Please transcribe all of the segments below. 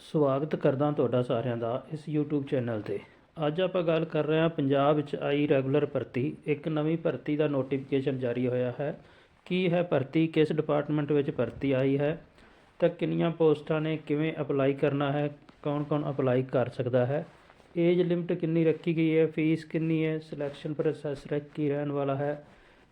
ਸਵਾਗਤ ਕਰਦਾ ਤੁਹਾਡਾ ਸਾਰਿਆਂ ਦਾ ਇਸ YouTube ਚੈਨਲ ਤੇ। ਅੱਜ ਆਪਾਂ ਗੱਲ ਕਰ ਰਹੇ ਹਾਂ ਪੰਜਾਬ ਵਿੱਚ ਆਈ ਰੈਗੂਲਰ ਭਰਤੀ। ਇੱਕ ਨਵੀਂ ਭਰਤੀ ਦਾ ਨੋਟੀਫਿਕੇਸ਼ਨ ਜਾਰੀ ਹੋਇਆ ਹੈ। ਕੀ ਹੈ ਭਰਤੀ ਕਿਸ ਡਿਪਾਰਟਮੈਂਟ ਵਿੱਚ ਭਰਤੀ ਆਈ ਹੈ? ਤਾਂ ਕਿੰਨੀਆਂ ਪੋਸਟਾਂ ਨੇ, ਕਿਵੇਂ ਅਪਲਾਈ ਕਰਨਾ ਹੈ? ਕੌਣ-ਕੌਣ ਅਪਲਾਈ ਕਰ ਸਕਦਾ ਹੈ? ਏਜ ਲਿਮਟ ਕਿੰਨੀ ਰੱਖੀ ਗਈ ਹੈ? ਫੀਸ ਕਿੰਨੀ ਹੈ? ਸਿਲੈਕਸ਼ਨ ਪ੍ਰੋਸੈਸ ਕੀ ਰਹਿਣ ਵਾਲਾ ਹੈ।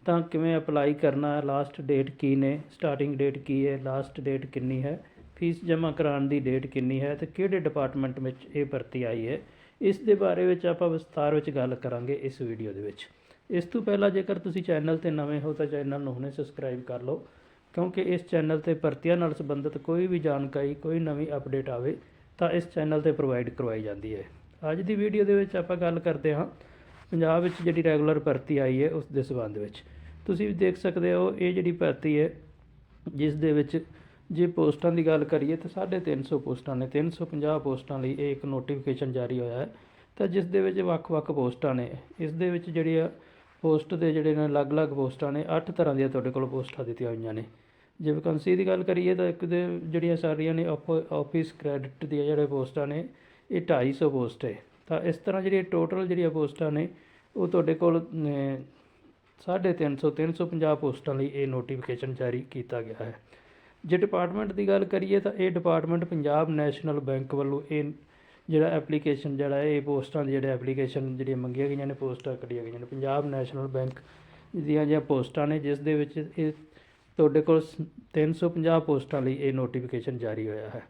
ਤਾਂ ਕਿਵੇਂ ਅਪਲਾਈ ਕਰਨਾ ਹੈ? ਲਾਸਟ ਡੇਟ ਕੀ ਨੇ? ਸਟਾਰਟਿੰਗ ਡੇਟ ਕੀ ਹੈ? ਲਾਸਟ ਡੇਟ ਕਿੰਨੀ ਹੈ? ਫੀਸ ਜਮ੍ਹਾਂ ਕਰਾਉਣ ਦੀ ਡੇਟ ਕਿੰਨੀ ਹੈ ਤੇ ਕਿਹੜੇ ਡਿਪਾਰਟਮੈਂਟ ਵਿੱਚ ਇਹ ਭਰਤੀ ਆਈ ਹੈ, ਇਸ ਦੇ ਬਾਰੇ ਵਿੱਚ ਆਪਾਂ ਵਿਸਤਾਰ ਵਿੱਚ ਗੱਲ ਕਰਾਂਗੇ ਇਸ ਵੀਡੀਓ ਦੇ ਵਿੱਚ। ਇਸ ਤੋਂ ਪਹਿਲਾਂ ਜੇਕਰ ਤੁਸੀਂ ਚੈਨਲ ਤੇ ਨਵੇਂ ਹੋ ਤਾਂ ਚੈਨਲ ਨੂੰ ਹੁਣੇ ਸਬਸਕ੍ਰਾਈਬ ਕਰ ਲਓ, ਕਿਉਂਕਿ ਇਸ ਚੈਨਲ ਤੇ ਭਰਤੀਆਂ ਨਾਲ ਸੰਬੰਧਿਤ ਕੋਈ ਵੀ ਜਾਣਕਾਰੀ, ਕੋਈ ਨਵੀਂ ਅਪਡੇਟ ਆਵੇ ਤਾਂ ਇਸ ਚੈਨਲ ਤੇ ਪ੍ਰੋਵਾਈਡ ਕਰਵਾਈ ਜਾਂਦੀ ਹੈ। ਅੱਜ ਦੀ ਵੀਡੀਓ ਦੇ ਵਿੱਚ ਆਪਾਂ ਗੱਲ ਕਰਦੇ ਹਾਂ ਪੰਜਾਬ ਵਿੱਚ ਜਿਹੜੀ ਰੈਗੂਲਰ ਭਰਤੀ ਆਈ ਹੈ ਉਸ ਦੇ ਸਬੰਧ ਵਿੱਚ। ਤੁਸੀਂ ਵੀ ਦੇਖ ਸਕਦੇ ਹੋ, ਇਹ ਜਿਹੜੀ ਭਰਤੀ ਹੈ, ਜਿਸ ਦੇ ਵਿੱਚ ਜੇ ਪੋਸਟਾਂ ਦੀ ਗੱਲ ਕਰੀਏ ਤਾਂ 350 ਪੋਸਟਾਂ ਨੇ 350 ਪੋਸਟਾਂ ਲਈ ਇਹ ਇੱਕ ਨੋਟੀਫਿਕੇਸ਼ਨ ਜਾਰੀ ਹੋਇਆ ਹੈ। ਤਾਂ ਜਿਸ ਦੇ ਵਿੱਚ ਵੱਖ-ਵੱਖ ਪੋਸਟਾਂ ਨੇ ਇਸ ਦੇ ਵਿੱਚ ਜਿਹੜੀ ਪੋਸਟ ਦੇ ਜਿਹੜੇ ਨੇ ਅਲੱਗ-ਅਲੱਗ ਪੋਸਟਾਂ ਨੇ 8 ਤਰ੍ਹਾਂ ਦੀਆਂ ਤੁਹਾਡੇ ਕੋਲ ਪੋਸਟਾਂ ਦਿੱਤੀਆਂ ਹੋਈਆਂ ਨੇ। ਜੇ ਵੈਕੰਸੀ ਦੀ ਗੱਲ ਕਰੀਏ ਤਾਂ ਇੱਕ ਦੇ ਜਿਹੜੀਆਂ ਸਾਰੀਆਂ ਨੇ ਆਫਿਸ ਕ੍ਰੈਡਿਟ ਦੀਆਂ ਜਿਹੜੇ ਪੋਸਟਾਂ ਨੇ ਇਹ 250 ਪੋਸਟ ਹੈ। ਤਾਂ ਇਸ ਤਰ੍ਹਾਂ ਜਿਹੜੀਆਂ ਟੋਟਲ ਜਿਹੜੀਆਂ ਪੋਸਟਾਂ ਨੇ ਉਹ ਤੁਹਾਡੇ ਕੋਲ ਅਹ, ਸਾਢੇ ਤਿੰਨ ਸੌ ਤਿੰਨ ਸੌ ਪੰਜਾਹ ਪੋਸਟਾਂ ਲਈ ਇਹ ਨੋਟੀਫਿਕੇਸ਼ਨ ਜਾਰੀ ਕੀਤਾ ਗਿਆ ਹੈ। ਜੇ ਡਿਪਾਰਟਮੈਂਟ ਦੀ ਗੱਲ ਕਰੀਏ ਤਾਂ ਇਹ ਡਿਪਾਰਟਮੈਂਟ ਪੰਜਾਬ ਨੈਸ਼ਨਲ ਬੈਂਕ ਵੱਲੋਂ ਇਹ ਜਿਹੜਾ ਐਪਲੀਕੇਸ਼ਨ ਜਿਹੜਾ ਹੈ ਇਹ ਪੋਸਟਾਂ ਦੀ ਜਿਹੜੇ ਐਪਲੀਕੇਸ਼ਨ ਜਿਹੜੀਆਂ ਮੰਗੀਆਂ ਗਈਆਂ ਨੇ, ਪੋਸਟਾਂ ਕੱਢੀਆਂ ਗਈਆਂ ਨੇ। ਪੰਜਾਬ ਨੈਸ਼ਨਲ ਬੈਂਕ ਦੀਆਂ ਜਿਹੜੀਆਂ ਪੋਸਟਾਂ ਨੇ, ਜਿਸ ਦੇ ਵਿੱਚ ਇਹ ਤੁਹਾਡੇ ਕੋਲ ਸ- 350 ਪੋਸਟਾਂ ਲਈ ਇਹ ਨੋਟੀਫਿਕੇਸ਼ਨ ਜਾਰੀ ਹੋਇਆ ਹੈ।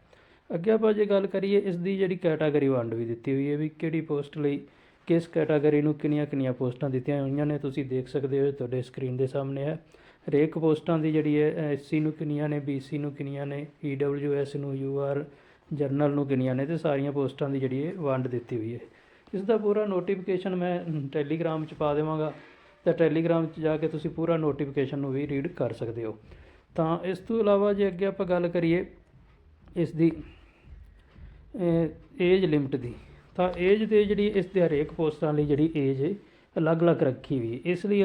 ਅੱਗੇ ਆਪਾਂ ਜੇ ਗੱਲ ਕਰੀਏ, ਇਸ ਦੀ ਜਿਹੜੀ ਕੈਟਾਗਰੀ ਵੰਡ ਵੀ ਦਿੱਤੀ ਹੋਈ ਹੈ ਵੀ ਕਿਹੜੀ ਪੋਸਟ ਲਈ ਕਿਸ ਕੈਟਾਗਰੀ ਨੂੰ ਕਿੰਨੀਆਂ ਕਿੰਨੀਆਂ ਪੋਸਟਾਂ ਦਿੱਤੀਆਂ ਹੋਈਆਂ ਨੇ, ਤੁਸੀਂ ਦੇਖ ਸਕਦੇ ਹੋ ਤੁਹਾਡੇ ਸਕਰੀਨ ਦੇ ਸਾਹਮਣੇ ਹੈ। ਹਰੇਕ ਪੋਸਟਾਂ ਦੀ ਜਿਹੜੀ ਹੈ ਐਸਸੀ ਨੂੰ ਕਿੰਨੀਆਂ ਨੇ ਬੀਸੀ ਨੂੰ ਕਿੰਨੀਆਂ ਨੇ ਈਡਬਲਯੂਐਸ ਨੂੰ ਯੂਆਰ ਜਰਨਲ ਨੂੰ ਕਿੰਨੀਆਂ ਨੇ ਤੇ ਸਾਰੀਆਂ ਪੋਸਟਾਂ ਦੀ ਜਿਹੜੀ ਹੈ, ਵੰਡ ਦਿੱਤੀ ਹੋਈ ਹੈ। ਇਸ ਦਾ ਪੂਰਾ ਨੋਟੀਫਿਕੇਸ਼ਨ ਮੈਂ ਟੈਲੀਗ੍ਰਾਮ 'ਚ ਪਾ ਦੇਵਾਂਗਾ ਤਾਂ ਟੈਲੀਗ੍ਰਾਮ 'ਚ ਜਾ ਕੇ ਤੁਸੀਂ ਪੂਰਾ ਨੋਟੀਫਿਕੇਸ਼ਨ ਨੂੰ ਵੀ ਰੀਡ ਕਰ ਸਕਦੇ ਹੋ। ਤਾਂ ਇਸ ਤੋਂ ਇਲਾਵਾ ਜੇ ਅੱਗੇ ਆਪਾਂ ਗੱਲ ਕਰੀਏ ਇਸ ਦੀ ਏਜ ਲਿਮਟ ਦੀ, ਤਾਂ ਏਜ ਦੇ ਜਿਹੜੀ ਇਸ ਦੇ ਹਰੇਕ ਪੋਸਟਾਂ ਲਈ ਜਿਹੜੀ ਏਜ ਹੈ ਅਲੱਗ-ਅਲੱਗ ਰੱਖੀ ਵੀ। ਇਸ ਲਈ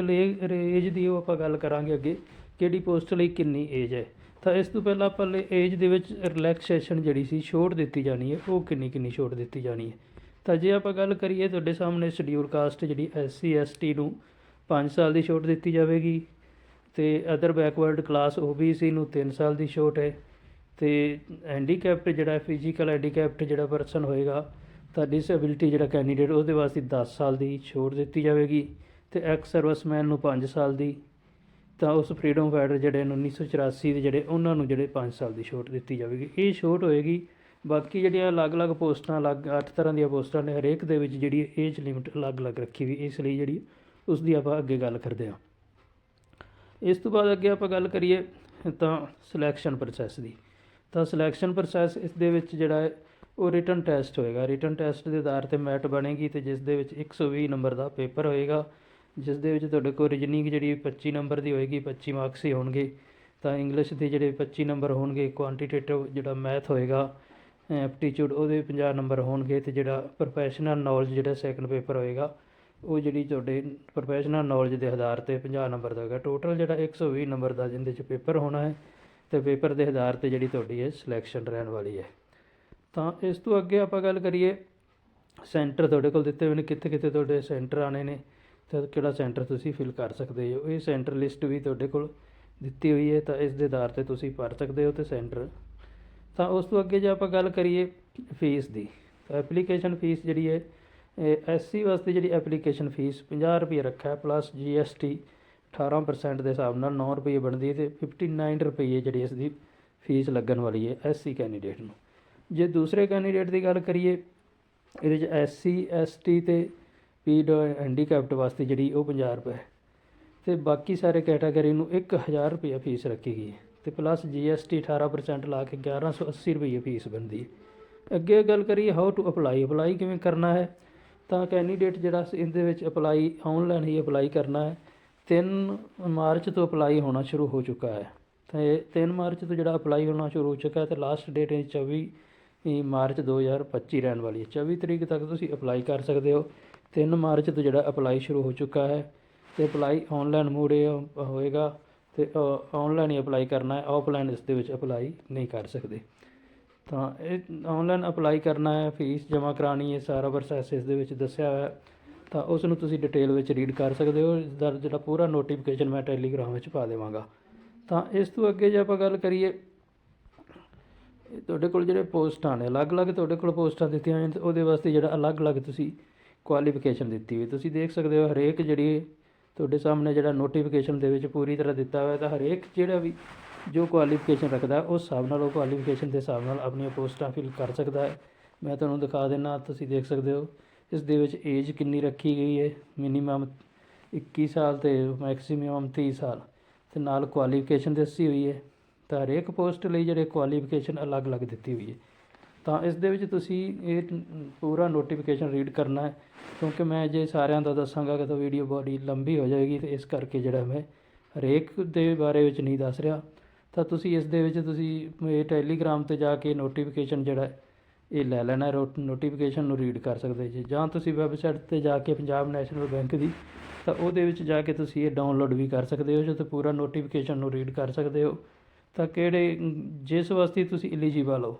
ਏਜ ਦੀ ਉਹ ਆਪਾਂ ਗੱਲ ਕਰਾਂਗੇ ਅੱਗੇ, ਕਿਹੜੀ ਪੋਸਟ ਲਈ ਕਿੰਨੀ ਏਜ ਹੈ। ਤਾਂ ਇਸ ਤੋਂ ਪਹਿਲਾਂ ਆਪਾਂ ਏਜ ਦੇ ਵਿੱਚ ਰਿਲੈਕਸੇਸ਼ਨ ਜਿਹੜੀ ਸੀ, ਛੋਟ ਦਿੱਤੀ ਜਾਣੀ ਹੈ, ਉਹ ਕਿੰਨੀ ਕਿੰਨੀ ਛੋਟ ਦਿੱਤੀ ਜਾਣੀ ਹੈ। ਤਾਂ ਜੇ ਆਪਾਂ ਗੱਲ ਕਰੀਏ ਤੁਹਾਡੇ ਸਾਹਮਣੇ ਸ਼ਡਿਊਲ ਕਾਸਟ ਜਿਹੜੀ ਐਸਸੀ ਐਸਟੀ ਨੂੰ 5 ਸਾਲ ਦੀ ਛੋਟ ਦਿੱਤੀ ਜਾਵੇਗੀ ਤੇ ਅਦਰ ਬੈਕਵਰਡ ਕਲਾਸ ਓਬੀਸੀ ਨੂੰ 3 ਸਾਲ ਦੀ ਛੋਟ ਹੈ ਤੇ ਹੈਂਡੀਕੈਪਟ ਜਿਹੜਾ ਫਿਜ਼ੀਕਲ ਹੈਂਡੀਕੈਪਟ ਜਿਹੜਾ ਪਰਸਨ ਹੋਏਗਾ ਤਾਂ ਡਿਸੇਬਿਲਿਟੀ ਜਿਹੜਾ ਕੈਂਡੀਡੇਟ ਉਹਦੇ ਵਾਸਤੇ 10 ਸਾਲ ਦੀ ਛੋਟ ਦਿੱਤੀ ਜਾਵੇਗੀ ਤੇ ਐਕਸ ਸਰਵਿਸਮੈਨ ਨੂੰ 5 ਸਾਲ ਦੀ। ਤਾਂ ਉਸ ਫਰੀडम ਫਾਈਟਰ ਜਿਹੜੇ ਨੇ 1984 ਦੇ ਜਿਹੜੇ, ਉਹਨਾਂ ਨੂੰ ਜਿਹੜੇ 5 ਸਾਲ ਦੀ ਛੋਟ ਦਿੱਤੀ ਜਾਵੇਗੀ। ਇਹ ਛੋਟ ਹੋਏਗੀ। ਬਾਕੀ ਜਿਹੜੀਆਂ ਅਲੱਗ-ਅਲੱਗ ਪੋਸਟਾਂ, ਅਲੱਗ 8 ਤਰ੍ਹਾਂ ਦੀਆਂ ਪੋਸਟਾਂ ਨੇ ਹਰੇਕ ਦੇ ਵਿੱਚ ਜਿਹੜੀ ਏਜ ਲਿਮਿਟ ਅਲੱਗ-ਅਲੱਗ ਰੱਖੀ ਵੀ ਇਸ ਲਈ ਜਿਹੜੀ ਉਸ ਦੀ ਆਪਾਂ ਅੱਗੇ ਗੱਲ ਕਰਦੇ ਹਾਂ। ਇਸ ਤੋਂ ਬਾਅਦ ਅੱਗੇ ਆਪਾਂ ਗੱਲ ਕਰੀਏ ਤਾਂ ਸਿਲੈਕਸ਼ਨ ਪ੍ਰੋਸੈਸ ਦੀ। ਤਾਂ ਸਿਲੈਕਸ਼ਨ ਪ੍ਰੋਸੈਸ ਇਸ ਦੇ ਵਿੱਚ ਜਿਹੜਾ ਹੈ ਉਹ ਰਿਟਨ ਟੈਸਟ ਹੋਏਗਾ। ਰਿਟਨ ਟੈਸਟ ਦੇ ਆਧਾਰ ਤੇ ਮੈਟ ਬਣੇਗੀ ਤੇ ਜਿਸ ਦੇ ਵਿੱਚ 120 ਨੰਬਰ ਦਾ ਪੇਪਰ ਹੋਏਗਾ। ਜਿਸ ਦੇ ਵਿੱਚ ਤੁਹਾਡੇ ਕੋਲ ਰੀਜਨਿੰਗ ਜਿਹੜੀ 25 ਨੰਬਰ ਦੀ ਹੋਏਗੀ 25 ਮਾਰਕਸ ਹੀ ਹੋਣਗੇ। ਤਾਂ ਇੰਗਲਿਸ਼ ਦੇ ਜਿਹੜੇ 25 ਨੰਬਰ ਹੋਣਗੇ ਕੁਆਂਟੀਟੇਟਿਵ ਜਿਹੜਾ ਮੈਥ ਹੋਏਗਾ ਐਪਟੀਚੂਡ ਉਹਦੇ 50 ਨੰਬਰ ਹੋਣਗੇ ਤੇ ਜਿਹੜਾ ਪ੍ਰੋਫੈਸ਼ਨਲ ਨੌਲੇਜ ਜਿਹੜਾ ਸੈਕੰਡ ਪੇਪਰ ਹੋਏਗਾ, ਉਹ ਜਿਹੜੀ ਤੁਹਾਡੇ ਪ੍ਰੋਫੈਸ਼ਨਲ ਨੌਲੇਜ ਦੇ ਆਧਾਰ ਤੇ 50 ਨੰਬਰ ਦਾ ਹੋਏਗਾ। ਟੋਟਲ ਜਿਹੜਾ 120 ਨੰਬਰ ਦਾ ਜਿਹਦੇ 'ਚ ਪੇਪਰ ਹੋਣਾ ਹੈ, ਤੇ ਪੇਪਰ ਦੇ ਆਧਾਰ ਤੇ ਜਿਹੜੀ ਤੁਹਾਡੀ ਇਹ ਸਿਲੈਕਸ਼ਨ ਰਹਿਣ ਵਾਲੀ ਹੈ। ਤਾਂ ਇਸ ਤੋਂ ਅੱਗੇ ਆਪਾਂ ਗੱਲ ਕਰੀਏ ਸੈਂਟਰ ਤੁਹਾਡੇ ਕੋਲ ਦਿੱਤੇ ਹੋਏ ਨੇ, ਕਿੱਥੇ ਕਿੱਥੇ ਤੁਹਾਡੇ ਸੈਂਟਰ ਆਣੇ ਨੇ, ਤੇ ਕਿਹੜਾ ਸੈਂਟਰ ਤੁਸੀਂ ਫਿਲ ਕਰ ਸਕਦੇ ਹੋ? ਇਹ ਸੈਂਟਰ ਲਿਸਟ ਵੀ ਤੁਹਾਡੇ ਕੋਲ ਦਿੱਤੀ ਹੋਈ ਹੈ, ਤਾਂ ਇਸ ਦੇ ਆਧਾਰ ਤੇ ਤੁਸੀਂ ਭਰ ਸਕਦੇ ਹੋ ਤੇ ਸੈਂਟਰ ਤਾਂ ਉਸ ਤੋਂ ਅੱਗੇ ਜੇ ਆਪਾਂ ਗੱਲ ਕਰੀਏ ਫੀਸ ਦੀ, ਤਾਂ ਐਪਲੀਕੇਸ਼ਨ ਫੀਸ ਜਿਹੜੀ ਹੈ ਐਸਸੀ ਵਾਸਤੇ ਜਿਹੜੀ ਐਪਲੀਕੇਸ਼ਨ ਫੀਸ 50 ਰੁਪਏ ਰੱਖਿਆ ਹੈ ਪਲੱਸ ਜੀਐਸਟੀ 18% ਦੇ ਹਿਸਾਬ ਨਾਲ 9 ਰੁਪਏ ਬਣਦੀ ਹੈ ਤੇ 59 ਰੁਪਏ ਜਿਹੜੀ ਇਸ ਦੀ ਫੀਸ ਲੱਗਣ ਵਾਲੀ ਹੈ ਐਸਸੀ ਕੈਂਡੀਡੇਟ ਨੂੰ। ਜੇ ਦੂਸਰੇ ਕੈਂਡੀਡੇਟ ਦੀ ਗੱਲ ਕਰੀਏ, ਇਹਦੇ ਚ ਐਸਸੀ ਐਸਟੀ ਤੇ ਪੀਡ ਹੈਂਡੀਕੈਪਟ ਵਾਸਤੇ ਜਿਹੜੀ ਉਹ 50 ਰੁਪਏ ਤੇ ਬਾਕੀ ਸਾਰੇ ਕੈਟਾਗਰੀ ਨੂੰ 1000 ਰੁਪਏ ਫੀਸ ਰੱਖੀ ਗਈ ਹੈ ਤੇ ਪਲੱਸ ਜੀਐਸਟੀ 18% ਲਾ ਕੇ 1180 ਰੁਪਏ ਫੀਸ ਬਣਦੀ ਹੈ। ਅੱਗੇ ਗੱਲ ਕਰੀਏ ਹਾਊ ਟੂ ਅਪਲਾਈ ਅਪਲਾਈ ਕਿਵੇਂ ਕਰਨਾ ਹੈ, ਤਾਂ ਕੈਂਡੀਡੇਟ ਜਿਹੜਾ ਇਹਦੇ ਵਿੱਚ ਅਪਲਾਈ ਆਨਲਾਈਨ ਹੀ ਅਪਲਾਈ ਕਰਨਾ ਹੈ। 3 ਮਾਰਚ ਤੋਂ ਅਪਲਾਈ ਹੋਣਾ ਸ਼ੁਰੂ ਹੋ ਚੁੱਕਾ ਹੈ। ਤੇ 3 ਮਾਰਚ ਤੋਂ ਜਿਹੜਾ ਅਪਲਾਈ ਹੋਣਾ ਸ਼ੁਰੂ ਹੋ ਚੁੱਕਾ ਹੈ ਤੇ ਲਾਸਟ ਡੇਟ ਹੈ 24 ਇਹ ਮਾਰਚ 2025 ਰਹਿਣ ਵਾਲੀ ਹੈ। 24 ਤਰੀਕ ਤੱਕ ਤੁਸੀਂ ਅਪਲਾਈ ਕਰ ਸਕਦੇ ਹੋ। 3 ਮਾਰਚ ਤੋਂ ਜਿਹੜਾ ਅਪਲਾਈ ਸ਼ੁਰੂ ਹੋ ਚੁੱਕਾ ਹੈ ਤੇ ਅਪਲਾਈ ਆਨਲਾਈਨ ਮੋਡ ਇਹ ਹੋਏਗਾ ਤੇ ਆਨਲਾਈਨ ਹੀ ਅਪਲਾਈ ਕਰਨਾ ਹੈ। ਆਫਲਾਈਨ ਇਸ ਦੇ ਵਿੱਚ ਅਪਲਾਈ ਨਹੀਂ ਕਰ ਸਕਦੇ। ਤਾਂ ਇਹ ਆਨਲਾਈਨ ਅਪਲਾਈ ਕਰਨਾ ਹੈ, ਫੀਸ ਜਮ੍ਹਾਂ ਕਰਾਣੀ ਹੈ, ਸਾਰਾ ਪ੍ਰੋਸੈਸ ਇਸ ਦੇ ਵਿੱਚ ਦੱਸਿਆ ਹੋਇਆ ਤਾਂ ਉਸ ਨੂੰ ਤੁਸੀਂ ਡਿਟੇਲ ਵਿੱਚ ਰੀਡ ਕਰ ਸਕਦੇ ਹੋ। ਇਸ ਦਾ ਜਿਹੜਾ ਪੂਰਾ ਨੋਟੀਫਿਕੇਸ਼ਨ ਮੈਂ ਟੈਲੀਗ੍ਰਾਮ ਵਿੱਚ ਪਾ ਦੇਵਾਂਗਾ। ਤਾਂ ਇਸ ਤੋਂ ਅੱਗੇ ਜੇ ਆਪਾਂ ਗੱਲ ਕਰੀਏ ਤੁਹਾਡੇ ਕੋਲ ਜਿਹੜੇ ਪੋਸਟਾਂ ਨੇ, ਅਲੱਗ-ਅਲੱਗ ਤੁਹਾਡੇ ਕੋਲ ਪੋਸਟਾਂ ਦਿੱਤੀਆਂ ਹੋਈਆਂ ਨੇ ਉਹਦੇ ਵਾਸਤੇ ਜਿਹੜਾ ਅਲੱਗ-ਅਲੱਗ ਤੁਸੀਂ ਕੁਆਲੀਫਿਕੇਸ਼ਨ ਦਿੱਤੀ ਹੋਈ ਤੁਸੀਂ ਦੇਖ ਸਕਦੇ ਹੋ ਹਰੇਕ ਜਿਹੜੀ ਤੁਹਾਡੇ ਸਾਹਮਣੇ ਜਿਹੜਾ ਨੋਟੀਫਿਕੇਸ਼ਨ ਦੇ ਵਿੱਚ ਪੂਰੀ ਤਰ੍ਹਾਂ ਦਿੱਤਾ ਹੋਇਆ ਤਾਂ ਹਰੇਕ ਜਿਹੜਾ ਵੀ ਜੋ ਕੁਆਲੀਫਿਕੇਸ਼ਨ ਰੱਖਦਾ, ਉਸ ਹਿਸਾਬ ਨਾਲ ਉਹ ਕੁਆਲੀਫਿਕੇਸ਼ਨ ਦੇ ਹਿਸਾਬ ਨਾਲ ਆਪਣੀਆਂ ਪੋਸਟਾਂ ਫਿਲ ਕਰ ਸਕਦਾ ਹੈ। ਮੈਂ ਤੁਹਾਨੂੰ ਦਿਖਾ ਦਿੰਨਾ ਤੁਸੀਂ ਦੇਖ ਸਕਦੇ ਹੋ, ਇਸ ਦੇ ਵਿੱਚ ਏਜ ਕਿੰਨੀ ਰੱਖੀ ਗਈ ਹੈ ਮਿਨੀਮਮ 21 ਸਾਲ ਤੇ ਮੈਕਸਿਮਮ 30 ਸਾਲ, ਤੇ ਨਾਲ ਕੁਆਲੀਫਿਕੇਸ਼ਨ ਦੱਸੀ ਹੋਈ ਹੈ। ਤਾਂ ਹਰੇਕ ਪੋਸਟ ਲਈ ਜਿਹੜੇ ਕੁਆਲੀਫਿਕੇਸ਼ਨ ਅਲੱਗ-ਅਲੱਗ ਦਿੱਤੀ ਹੋਈ ਹੈ। ਤਾਂ ਇਸ ਦੇ ਵਿੱਚ ਤੁਸੀਂ ਇਹ ਪੂਰਾ ਨੋਟੀਫਿਕੇਸ਼ਨ ਰੀਡ ਕਰਨਾ ਹੈ, ਕਿਉਂਕਿ ਮੈਂ ਜੇ ਸਾਰਿਆਂ ਦਾ ਦੱਸਾਂਗਾ ਕਿ ਤਾਂ ਵੀਡੀਓ ਬੜੀ ਲੰਬੀ ਹੋ ਜਾਏਗੀ ਤੇ ਇਸ ਕਰਕੇ ਜਿਹੜਾ ਮੈਂ ਹਰੇਕ ਦੇ ਬਾਰੇ ਵਿੱਚ ਨਹੀਂ ਦੱਸ ਰਿਹਾ। ਤਾਂ ਤੁਸੀਂ ਇਸ ਦੇ ਵਿੱਚ ਤੁਸੀਂ ਇਹ ਟੈਲੀਗ੍ਰਾਮ ਤੇ ਜਾ ਕੇ ਨੋਟੀਫਿਕੇਸ਼ਨ ਜਿਹੜਾ ਇਹ ਲੈ ਲੈਣਾ ਨੋਟੀਫਿਕੇਸ਼ਨ ਨੂੰ ਰੀਡ ਕਰ ਸਕਦੇ ਜੀ। ਜਾਂ ਤੁਸੀਂ ਵੈਬਸਾਈਟ ਤੇ ਜਾ ਕੇ ਪੰਜਾਬ ਨੈਸ਼ਨਲ ਬੈਂਕ ਦੀ, ਤਾਂ ਉਹਦੇ ਵਿੱਚ ਜਾ ਕੇ ਤੁਸੀਂ ਇਹ ਡਾਊਨਲੋਡ ਵੀ ਕਰ ਸਕਦੇ ਹੋ ਜਿੱਥੇ ਪੂਰਾ ਨੋਟੀਫਿਕੇਸ਼ਨ ਨੂੰ ਰੀਡ ਕਰ ਸਕਦੇ ਹੋ। ਤਾਂ ਕਿਹੜੇ, ਜਿਸ ਵਾਸਤੇ ਤੁਸੀਂ ਐਲੀਜੀਬਲ ਹੋ,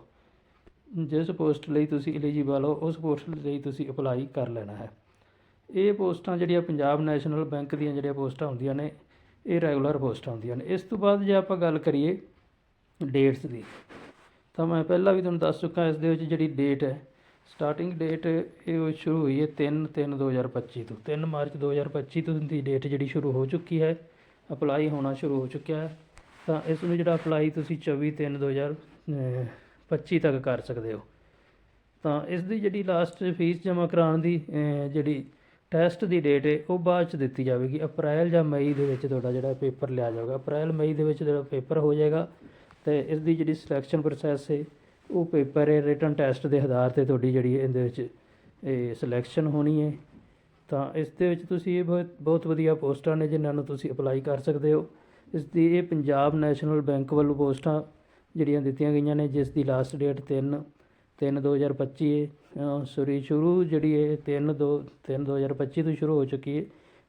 ਜਿਸ ਪੋਸਟ ਲਈ ਤੁਸੀਂ ਐਲੀਜੀਬਲ ਹੋ, ਉਸ ਪੋਸਟ ਲਈ ਤੁਸੀਂ ਅਪਲਾਈ ਕਰ ਲੈਣਾ ਹੈ। ਇਹ ਪੋਸਟਾਂ ਜਿਹੜੀਆਂ ਪੰਜਾਬ ਨੈਸ਼ਨਲ ਬੈਂਕ ਦੀਆਂ ਜਿਹੜੀਆਂ ਪੋਸਟਾਂ ਹੁੰਦੀਆਂ ਨੇ, ਇਹ ਰੈਗੂਲਰ ਪੋਸਟਾਂ ਹੁੰਦੀਆਂ ਨੇ। ਇਸ ਤੋਂ ਬਾਅਦ ਜੇ ਆਪਾਂ ਗੱਲ ਕਰੀਏ ਡੇਟਸ ਦੀ, ਤਾਂ ਮੈਂ ਪਹਿਲਾਂ ਵੀ ਤੁਹਾਨੂੰ ਦੱਸ ਚੁੱਕਾ, ਇਸ ਦੇ ਵਿੱਚ ਜਿਹੜੀ ਡੇਟ ਹੈ ਸਟਾਰਟਿੰਗ ਡੇਟ ਇਹ ਸ਼ੁਰੂ ਹੋਈ ਹੈ 3 3 2025 ਤੋਂ। 3 ਮਾਰਚ 2025 ਤੋਂ ਦੀ ਡੇਟ ਜਿਹੜੀ ਸ਼ੁਰੂ ਹੋ ਚੁੱਕੀ ਹੈ ਅਪਲਾਈ ਹੋਣਾ ਸ਼ੁਰੂ ਹੋ ਚੁੱਕਿਆ ਹੈ। ਤਾਂ ਇਸ ਨੂੰ ਜਿਹੜਾ ਅਪਲਾਈ ਤੁਸੀਂ 24 3 2025 ਤੱਕ ਕਰ ਸਕਦੇ ਹੋ। ਤਾਂ ਇਸ ਦੀ ਜਿਹੜੀ ਲਾਸਟ ਫੀਸ ਜਮ੍ਹਾਂ ਕਰਾਉਣ ਦੀ ਜਿਹੜੀ ਟੈਸਟ ਦੀ ਡੇਟ ਹੈ, ਉਹ ਬਾਅਦ ਚ ਦਿੱਤੀ ਜਾਵੇਗੀ। ਅਪ੍ਰੈਲ ਜਾਂ ਮਈ ਦੇ ਵਿੱਚ ਤੁਹਾਡਾ ਜਿਹੜਾ ਪੇਪਰ ਲਿਆ ਜਾਊਗਾ। ਅਪ੍ਰੈਲ, ਮਈ ਦੇ ਵਿੱਚ ਜਿਹੜਾ ਪੇਪਰ ਹੋ ਜਾਏਗਾ, ਤੇ ਇਸ ਦੀ ਜਿਹੜੀ ਸਿਲੈਕਸ਼ਨ ਪ੍ਰੋਸੈਸ ਹੈ, ਉਹ ਪੇਪਰ ਹੈ ਰਿਟਨ ਟੈਸਟ ਦੇ ਆਧਾਰ ਤੇ ਤੁਹਾਡੀ ਜਿਹੜੀ ਇਹਦੇ ਵਿੱਚ, ਇਹ ਸਿਲੈਕਸ਼ਨ ਹੋਣੀ ਹੈ। ਤਾਂ ਇਸ ਦੇ ਵਿੱਚ ਤੁਸੀਂ ਇਹ ਬਹੁਤ ਬਹੁਤ ਵਧੀਆ ਪੋਸਟਾਂ ਨੇ, ਜਿਨ੍ਹਾਂ ਨੂੰ ਤੁਸੀਂ ਅਪਲਾਈ ਕਰ ਸਕਦੇ ਹੋ। ਇਸ ਦੀ ਇਹ ਪੰਜਾਬ ਨੈਸ਼ਨਲ ਬੈਂਕ ਵੱਲੋਂ ਪੋਸਟਾਂ ਜਿਹੜੀਆਂ ਦਿੱਤੀਆਂ ਗਈਆਂ ਨੇ, ਜਿਸ ਦੀ ਲਾਸਟ ਡੇਟ 3 3 2025 ਹੈ ਸੋਰੀ ਸ਼ੁਰੂ ਜਿਹੜੀ ਹੈ 3 2 3 2025 ਤੋਂ ਸ਼ੁਰੂ ਹੋ ਚੁੱਕੀ ਹੈ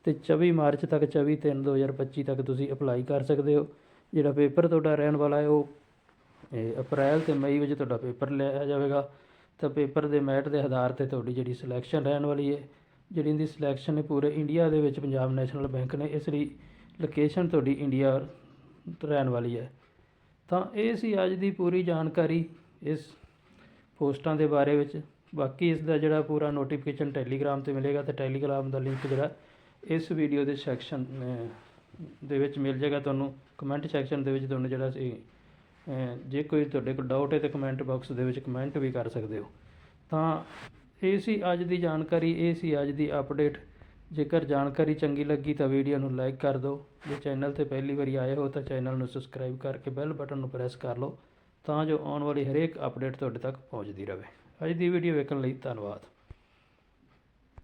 ਤੇ 24 ਮਾਰਚ ਤੱਕ 24 3 2025 ਤੱਕ ਤੁਸੀਂ ਅਪਲਾਈ ਕਰ ਸਕਦੇ ਹੋ। ਜਿਹੜਾ ਪੇਪਰ ਤੁਹਾਡਾ ਰਹਿਣ ਵਾਲਾ ਹੈ ਉਹ ਇਹ ਅਪ੍ਰੈਲ ਤੇ ਮਈ ਵਿੱਚ ਤੁਹਾਡਾ ਪੇਪਰ ਲਿਆ ਜਾਵੇਗਾ। ਤਾਂ ਪੇਪਰ ਦੇ ਮੈਟ ਦੇ ਆਧਾਰ ਤੇ ਤੁਹਾਡੀ ਜਿਹੜੀ ਸਿਲੈਕਸ਼ਨ ਰਹਿਣ ਵਾਲੀ ਹੈ ਜਿਹੜੀ ਇਹਦੀ ਸਿਲੈਕਸ਼ਨ ਹੈ ਪੂਰੇ ਇੰਡੀਆ ਦੇ ਵਿੱਚ, ਪੰਜਾਬ ਨੈਸ਼ਨਲ ਬੈਂਕ ਨੇ, ਇਸ ਲਈ ਲੋਕੇਸ਼ਨ ਤੁਹਾਡੀ ਇੰਡੀਆ ਰਹਿਣ ਵਾਲੀ ਹੈ। ਤਾਂ ਇਹ ਸੀ ਅੱਜ ਦੀ ਪੂਰੀ ਜਾਣਕਾਰੀ ਇਸ ਪੋਸਟਾਂ ਦੇ ਬਾਰੇ ਵਿੱਚ। ਬਾਕੀ ਇਸ ਦਾ ਜਿਹੜਾ ਪੂਰਾ ਨੋਟੀਫਿਕੇਸ਼ਨ ਟੈਲੀਗ੍ਰਾਮ ਤੇ ਮਿਲੇਗਾ, ਤੇ ਟੈਲੀਗ੍ਰਾਮ ਦਾ ਲਿੰਕ ਜਿਹੜਾ ਇਸ ਵੀਡੀਓ ਦੇ ਸੈਕਸ਼ਨ ਦੇ ਵਿੱਚ ਮਿਲ ਜਾਏਗਾ ਤੁਹਾਨੂੰ। ਕਮੈਂਟ ਸੈਕਸ਼ਨ ਦੇ ਵਿੱਚ ਤੁਹਾਨੂੰ ਜਿਹੜਾ ਸੀ ਜੇ ਕੋਈ ਤੁਹਾਡੇ ਕੋਲ ਡਾਊਟ ਹੈ ਤਾਂ ਕਮੈਂਟ ਬਾਕਸ ਦੇ ਵਿੱਚ ਕਮੈਂਟ ਵੀ ਕਰ ਸਕਦੇ ਹੋ। ਤਾਂ ਇਹ ਸੀ ਅੱਜ ਦੀ ਜਾਣਕਾਰੀ, ਇਹ ਸੀ ਅੱਜ ਦੀ ਅਪਡੇਟ ਜੇਕਰ ਜਾਣਕਾਰੀ ਚੰਗੀ ਲੱਗੀ ਤਾਂ ਵੀਡੀਓ ਨੂੰ ਲਾਈਕ ਕਰ ਦਿਓ। ਜੇ ਚੈਨਲ ਤੇ ਪਹਿਲੀ ਵਾਰੀ ਆਏ ਹੋ ਤਾਂ ਚੈਨਲ ਨੂੰ ਸਬਸਕ੍ਰਾਈਬ ਕਰਕੇ ਬੈਲ ਬਟਨ ਨੂੰ ਪ੍ਰੈਸ ਕਰ ਲਓ ਤਾਂ ਜੋ ਆਉਣ ਵਾਲੀ ਹਰੇਕ ਅਪਡੇਟ ਤੁਹਾਡੇ ਤੱਕ ਪਹੁੰਚਦੀ ਰਹੇ। ਅੱਜ ਦੀ ਵੀਡੀਓ ਵੇਖਣ ਲਈ ਧੰਨਵਾਦ।